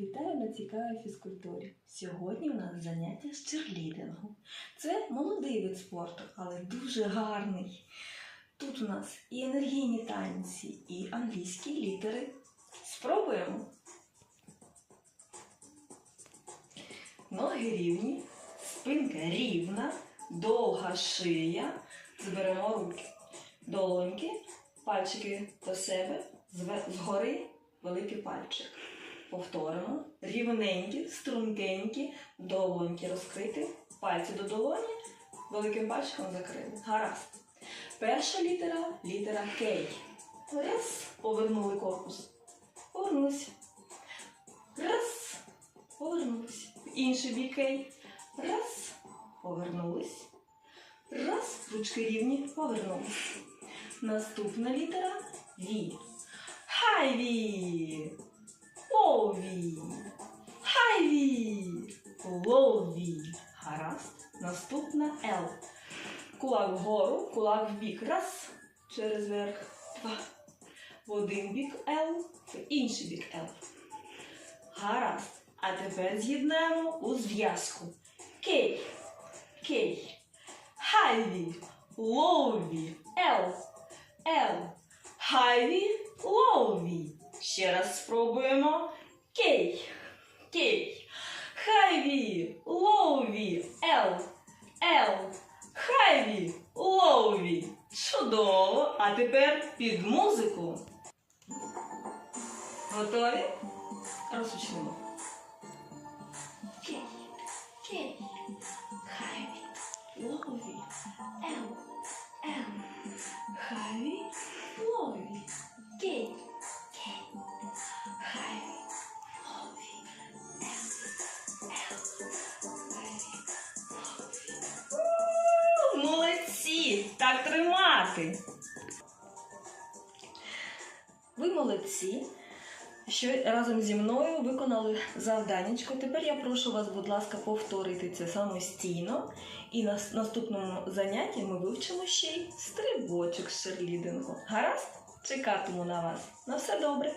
Вітаю на цікавій фізкультурі. Сьогодні у нас заняття з черлідингу. Це молодий вид спорту, але дуже гарний. Тут у нас і енергійні танці, і англійські літери. Спробуємо. Ноги рівні, спинка рівна, довга шия. Зберемо руки. Долоньки, пальчики до себе, згори великий пальчик. Повторимо. Рівненькі, стрункенькі, долоньки розкриті, пальці до долоні, великим пальчиком закрили. Гаразд. Перша літера літера Кей. Раз. Повернули корпус. Повернулися. Раз. Повернулися. Інший бік Кей. Раз. Повернулись. Раз. Ручки рівні. Повернулись. Наступна літера Ві. Хайві. Лові. Хайві. Лові. Гаразд. Наступна Л. Кулак вгору, кулак в бік. Раз. Через верх. Два. В один бік Л, в інший бік Л. Гаразд. А тепер з'єднаємо у зв'язку. Кей. Кей. Хайві. Лові. Л. Л. Хайві. Лові. Ще раз спробуємо. Кей. Кей. Хайві. Лоуві. Ел. Ел. Хайві. Лоуві. Чудово. А тепер під музику. Готові? Розпочнемо. Молодці! Так тримати. Ви молодці, що разом зі мною виконали завданнячко. Тепер я прошу вас, будь ласка, повторити це самостійно. І на наступному занятті ми вивчимо ще й стрибочок з черлідингу. Гаразд? Чекатиму на вас. На все добре.